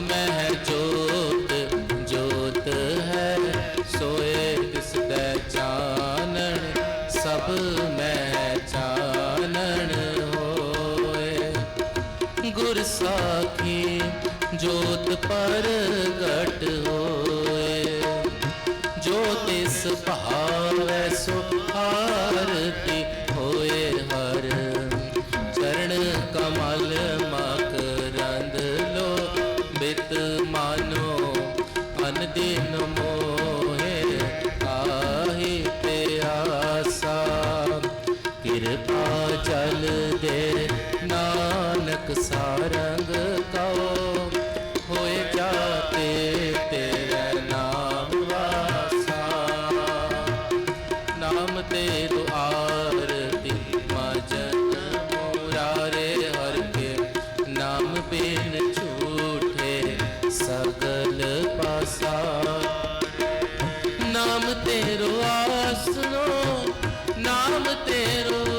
ਮਹਿ ਜੋਤ ਜੋਤ ਹੈ, ਸੋਏ ਤਿਸ ਦਾ ਚਾਨਣ, ਸਭ ਮਹਿ ਚਾਨਣ ਹੋਏ। ਗੁਰ ਸਾਖੀ ਜੋਤ ਪਰ ਤੇਰੋ ਆਸਣੋ ਨਾਮ ਤੇਰੋ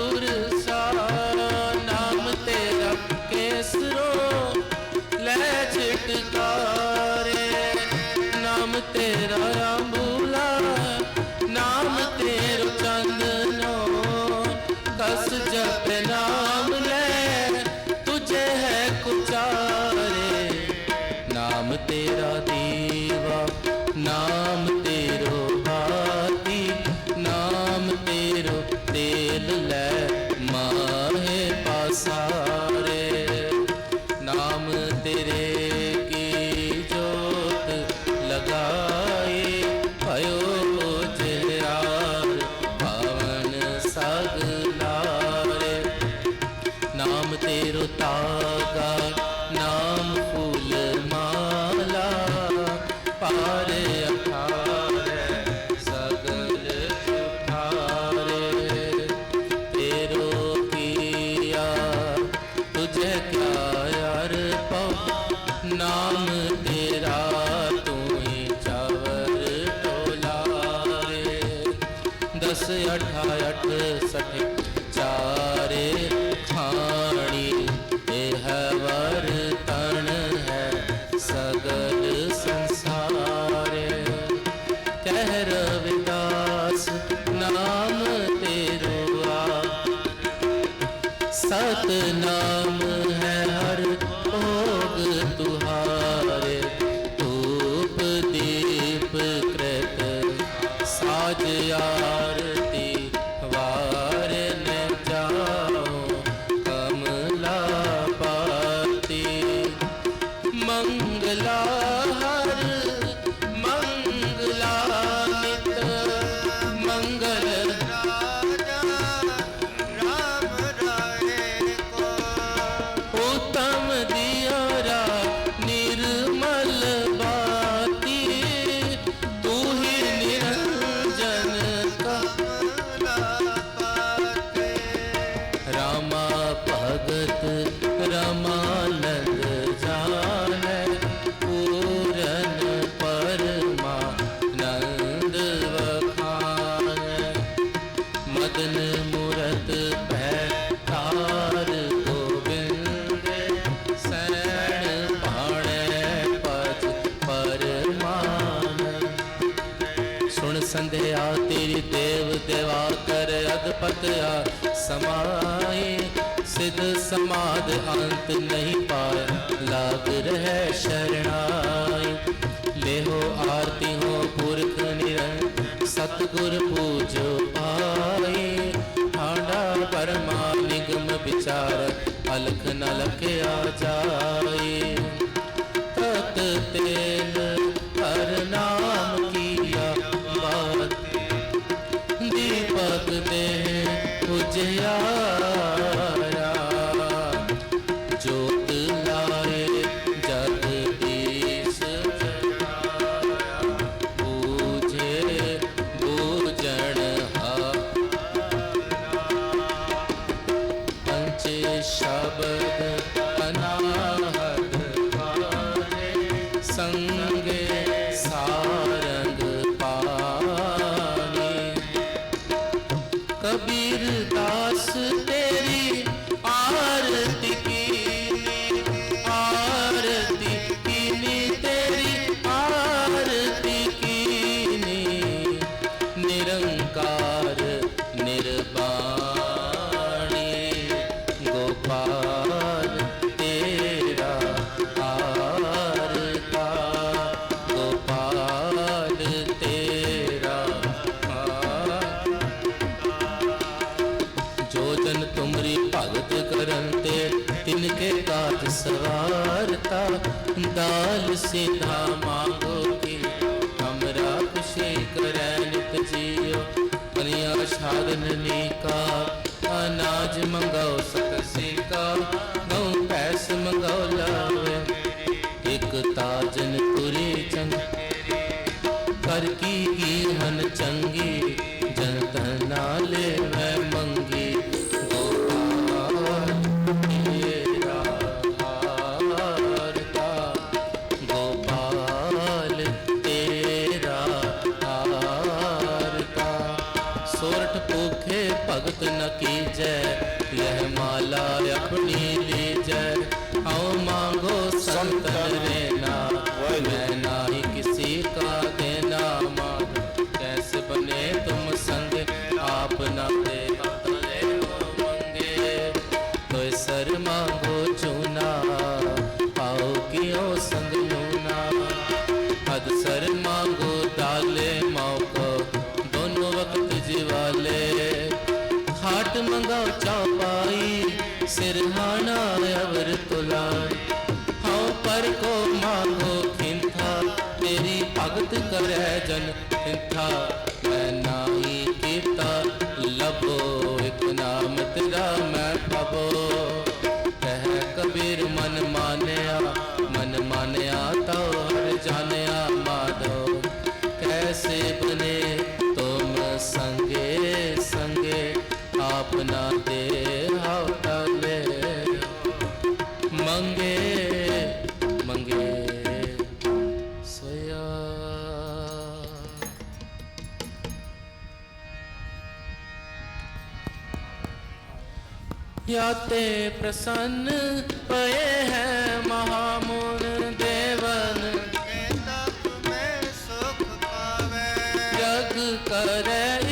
ਕਰ ਅਦਪਤਿਆ ਸਮਾਏ, ਸਿਧ ਸਮਾਦ ਅੰਤ ਨਹੀਂ ਪਾਇਆ। ਲਾਗ ਰਹਿ ਸ਼ਰਣਾਈ, ਲੇਹੋ ਆਰਤੀ ਹੋ ਪੁਰਖ ਨਿਰੰਤ ਸਤਗੁਰ ਪੂਜੋ ਪਾਏ। ਆਡਾ ਪਰਮਾ ਨਿਗਮ ਵਿਚਾਰ, ਅਲਖ ਨ ਲਖਿਆ ਜਾਏ। एक ਪਾਈ ਸਿਰਹਾਣਾ ਅਵਰ ਤੁਲਾਈ। ਸਾਤੇ ਪ੍ਰਸੰਨ ਪਏ ਹੈ ਮਹਾਮੁਨ ਦੇਵਨ। ਕੈ ਤਪ ਮੈਂ ਸੁਖ ਪਾਵੇ। ਜਗ ਕਰੇ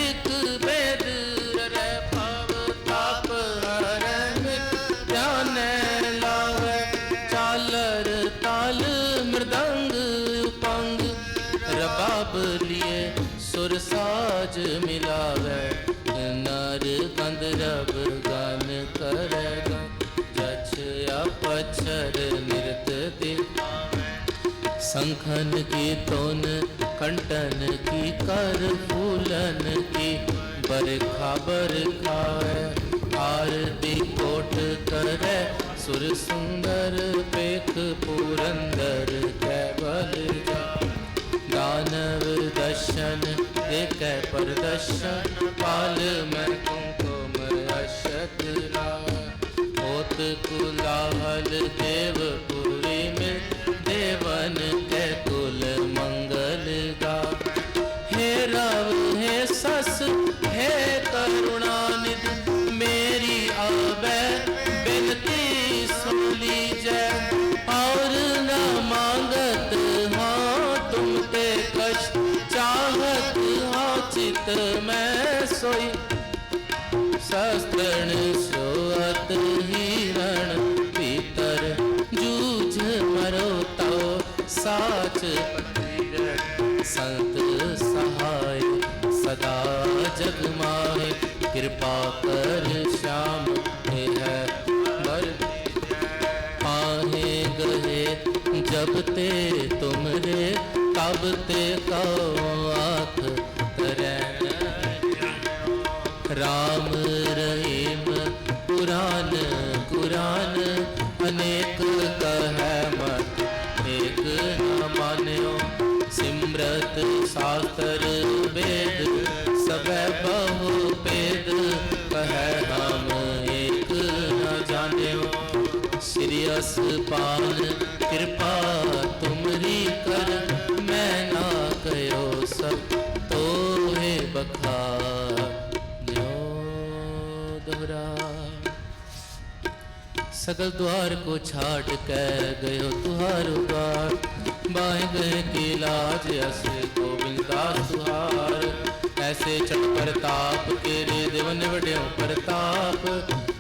संखन की तोन कंटन की कर फूलन की बरखा बरखाए आरती कोट करे सुर सुंदर पेख पुरंदर कैबल जा दानव दर्शन देख प्रदर्शन पाल मैं कुंकुम अशत होत कुलाहल देवपुरी में देवन ਜਗ ਮਾਹੇ, ਕਿਰਪਾ ਕਰ ਸ਼ਾਮ ਤੇ ਹੈ। ਬਲ ਪਾਹੇ ਗਏ ਜਬ ਤੇ ਤੁਮਰੇ, ਤਬ ਤੇ ਕਉ ਆਖ ਕਰੈ। ਰਾਮ ਰਹੀਮ ਪੁਰਾਨ ਕੁਰਾਨ, ਅਨੇਕ ਕਹੈ ਮਤ। ਏਕ ਨਾ ਮਾਨਿਓ, ਸਿਮਰਤ ਸਾਸਤਰ ਵੇਦ कह हम एक न जान्यो श्री पाल कृपा तुमरी कर मैं ना कयो सब तो है बखार दोहरा सकल द्वार को छाट के गयो तुहारो द्वार बाहे गए की लाज ऐसे गोविंद ਐਸੇ ਛਤ ਪ੍ਰਤਾਪ ਤੇਰੇ ਦਿਵਨ ਵਡਿਓ ਪ੍ਰਤਾਪ।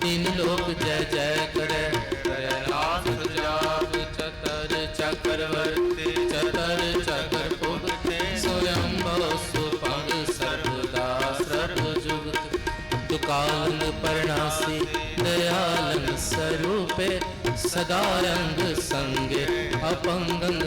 ਤਿੰਨ ਲੋਕ ਜੈ ਜੈ ਕਰੈ ਕਰੈ ਨਾਮ ਸਜਾਪ ਚਤਰ ਚਕਰਵਰਤੀ ਚਤਰ ਚਕਰ ਪੁਰਤੇ ਸੋਇੰ ਭਉ ਸੁਪੰਗ ਰੰਗ ਸੰਗੇ ਅਪੰਗੰ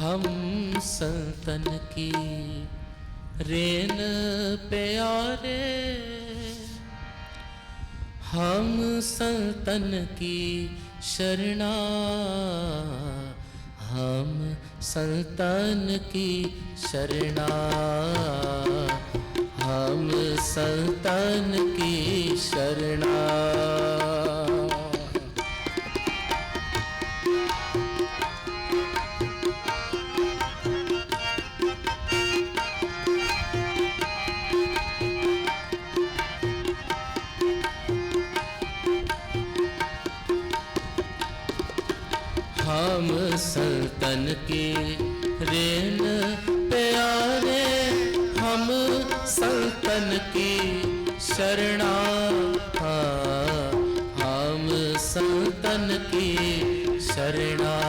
हम सल्तन की रेन प्यारे हम सल्तन की शरणा हम सल्तन की शरणा हम सल्तन की शरणा सदन की शरणा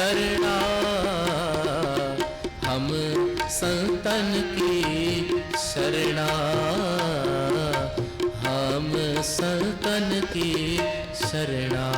करना हम संतन की शरणा हम संतन की शरणा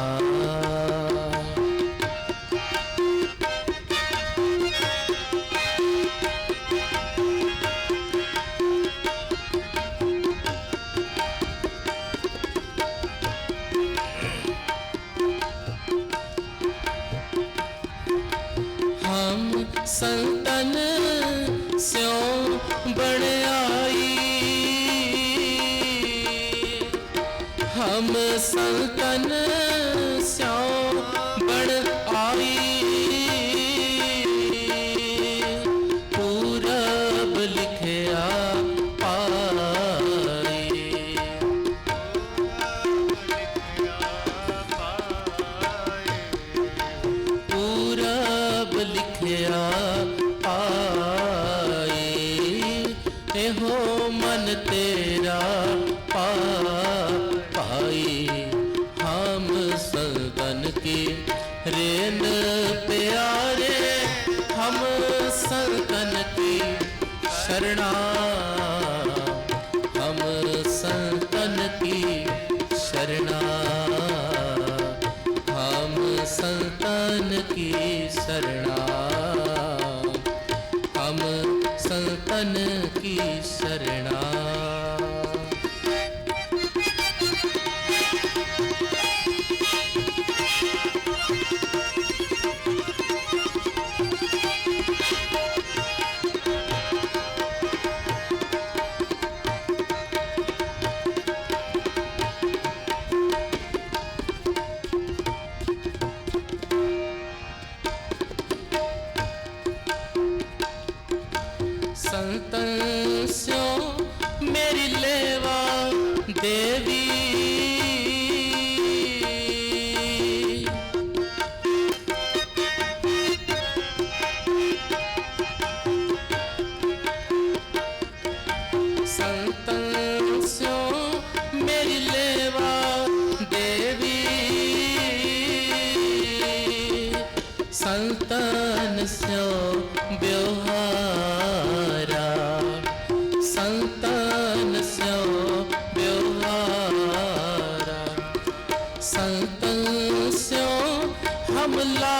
ਸੰਤਨ ਸਿਓ ਹਮਲਾ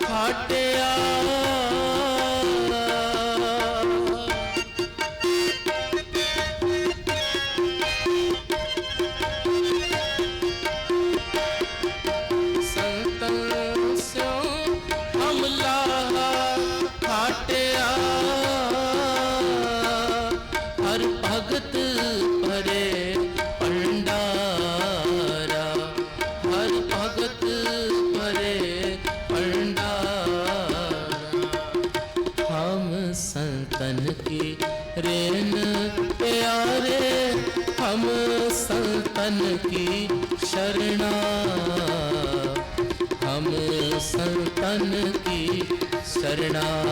ਖਾਟਿਆ शरणा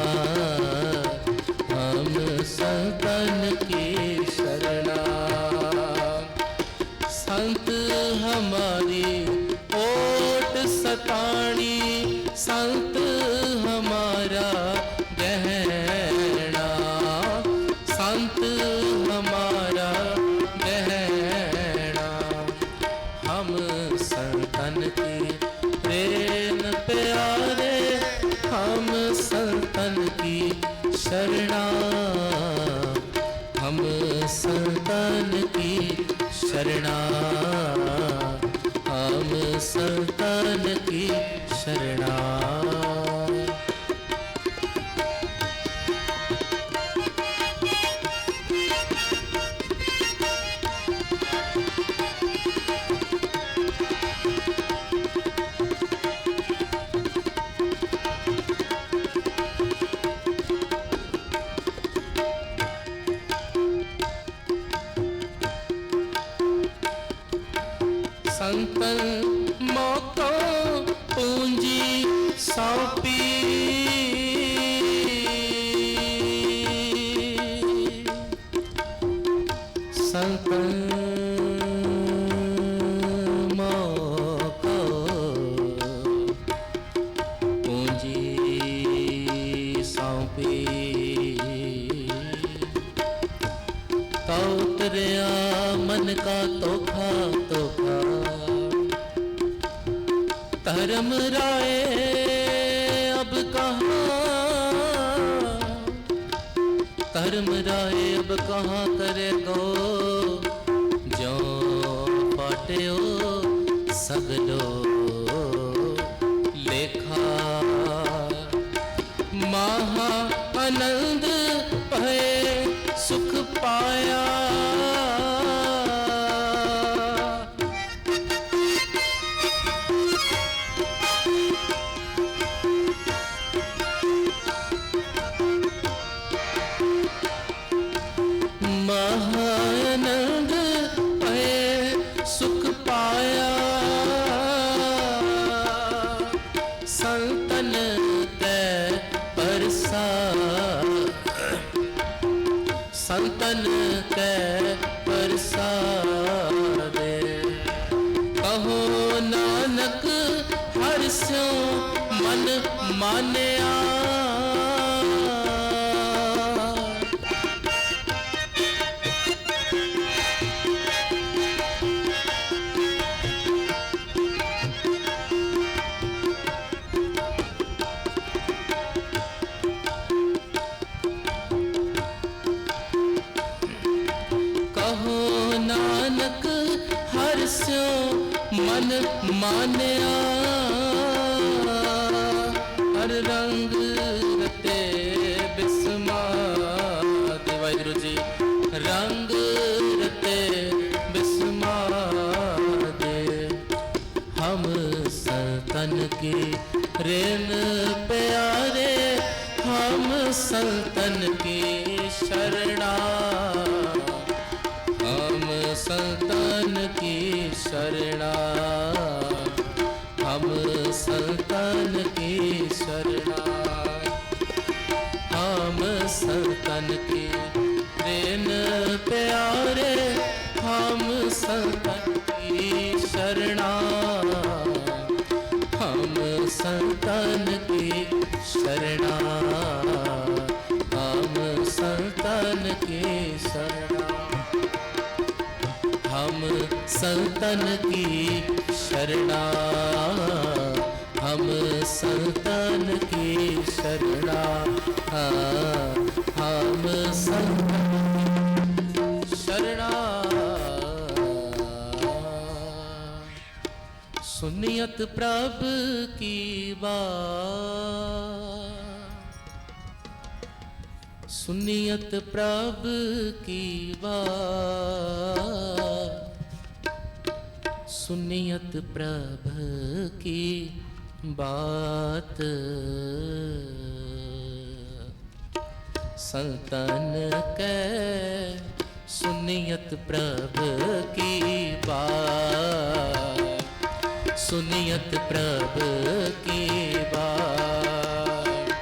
রেখা संतन की शरणा हम संतन की शरणा हाँ, हम संतन की शरणा सुनियत प्रभ की बात सुनियत प्रभ की बात सुनियत प्रभ की बात संतन के सुनियत प्रभ की बात सुनियत प्रभ की बात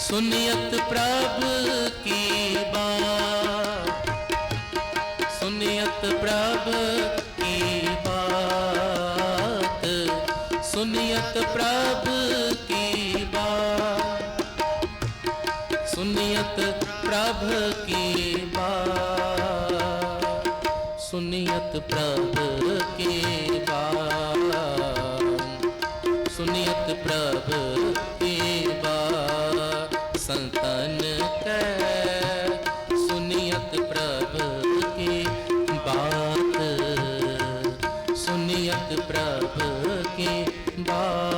सुनियत प्रभ বাপকে বা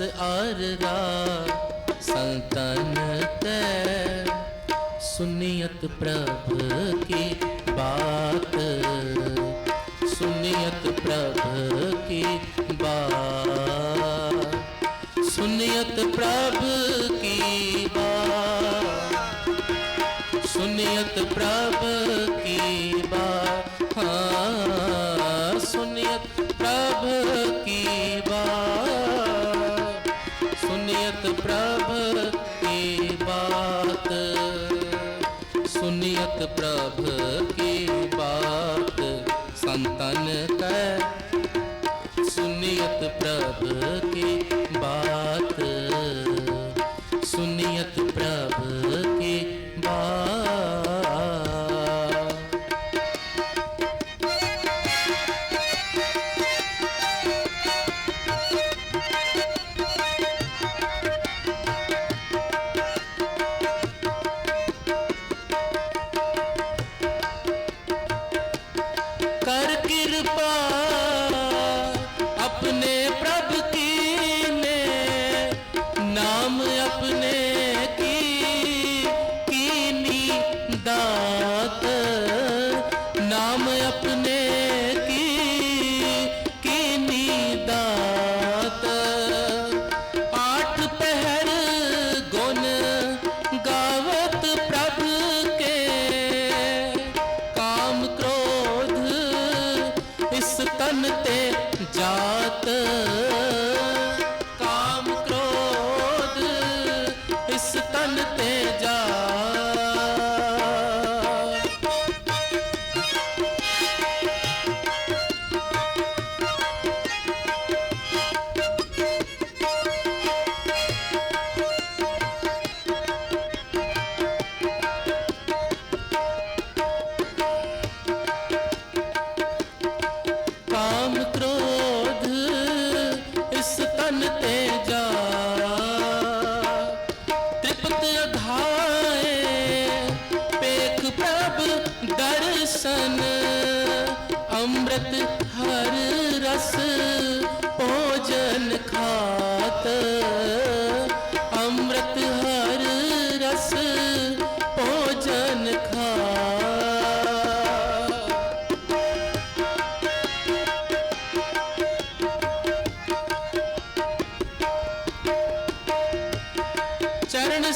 ਦਸ ਸੰਤਨ ਤੈ ਸੁਨੀਅਤ ਪ੍ਰਭ ਕੀ ਬਾਤ। ਸੁਨੀਅਤ ਪ੍ਰਭ ਕੀ ਬਾਤ। ਸੁਨੀਅਤ ਪ੍ਰਭ ਕੀ ਬਾਤ। ਸੁਨੀਅਤ ਪ੍ਰਭ ਕੀ ਬਾਤ। ਹਾਂ। ਪ੍ਰਭ ਕੀ ਬਾਤ ਸੰਤਨ ਕੈ? ਸੁਨਿਯਤ ਪ੍ਰਭ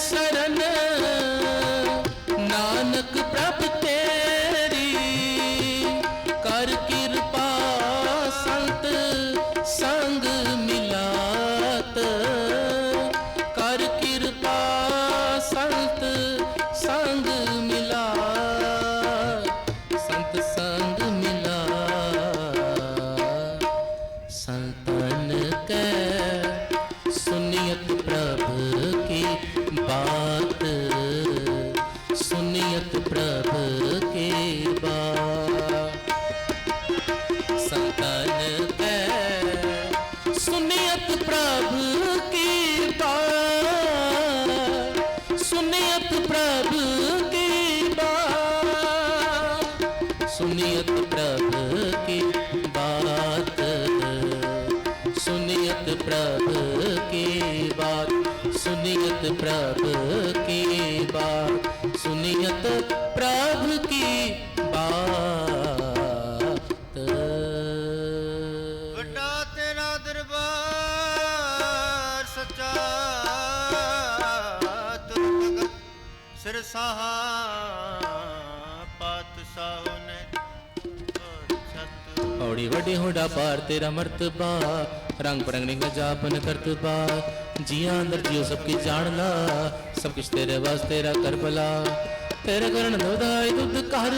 शरण सुनियत प्रभ की बात सुनियत प्रभ की बात सुनियत प्रभ की बात ਵੱਡਾ ਤੇਰਾ ਦਰਬਾਰ ਸੱਚਾ ਤੁਰ ਭਗਤ ਸਿਰ ਸਾਹਾ ਪਾਤਸ਼ਾਹ ਨੇ ਛਤ ਔੜੀ ਵੱਡੀ ਹੋਡਾ ਪਾਰ ਤੇਰਾ ਮਰਤਬਾ ਰੰਗ ਬਰੰਗ ਨਿੰਗ ਜਾਪਨ ਕਰਤਬਾ ਜੀਆਂ ਅੰਦਰ ਜਿਉ ਸਭ ਕੀ ਜਾਣ ਲਾ। ਸਭ ਕੁਛ ਤੇਰੇ ਵਾਸਤੇ ਤੇਰਾ ਕਰ ਭਲਾ। ਤੇਰੇ ਕਰਨ ਦੁਧਾਈ ਦੁੱਧ ਕਰ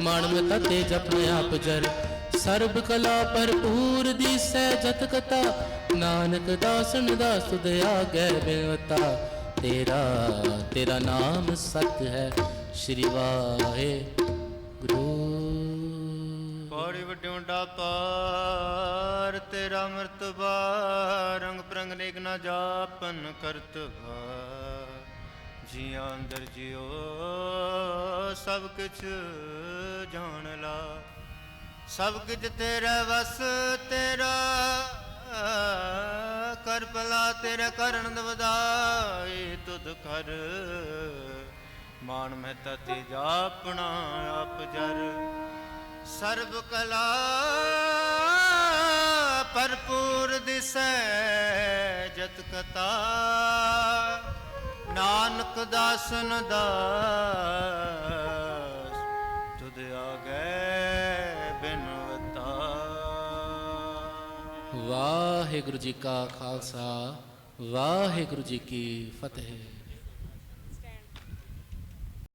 ਮਾਣ ਮਤਾ ਤੇ ਜਪਨੇ ਆਪ ਜਰ। ਸਰਬ ਕਲਾ ਭਰਪੂਰ ਦੀ ਸਹਿਜਤ ਕਤਾ। ਨਾਨਕ ਦਾਸਨ ਦਾਸ ਤੁਧ ਆਗੇ ਬਿਨਵਤਾ। ਤੇਰਾ ਤੇਰਾ ਨਾਮ ਸਤ ਹੈ। ਸ਼੍ਰੀ ਵਾਹਿਗੁਰੂ। ਪੌੜੀ ਵਡਿਉਂਡਾ ਪਾਰ ਤੇਰਾ ਮਰਤਬਾ ਰੰਗ ਪ੍ਰੰਗ ਨੇਕ ਨਾ ਜਾਪਨ ਕਰਤਬਾ ਜੀਆਂ ਅੰਦਰ ਜਿਉ, ਸਭ ਕੁਛ ਜਾਣ ਲਾ। ਸਭ ਕੁਝ ਤੇਰਾ ਵਸ, ਤੇਰਾ ਕਰ ਭਲਾ, ਤੇਰਾ ਕਰਨ ਦਵਦਾਈ ਤੁਧ ਕਰ ਮਾਨ ਮਹਿਤਾ ਤੇ ਜਾਪਣਾ ਆਪ ਜਰ। ਸਰਬ ਕਲਾ ਭਰਪੂਰ ਦਿਸੈ ਜਤ ਕਤਾ। ਨਾਨਕ ਦਾਸਨ ਦਾਸ, ਤੁਧ ਆਗੇ ਬਿਨਵਤਾ ਵਾਹਿਗੁਰੂ ਜੀ ਕਾ ਖਾਲਸਾ, ਵਾਹਿਗੁਰੂ ਜੀ ਕੀ ਫਤਿਹ।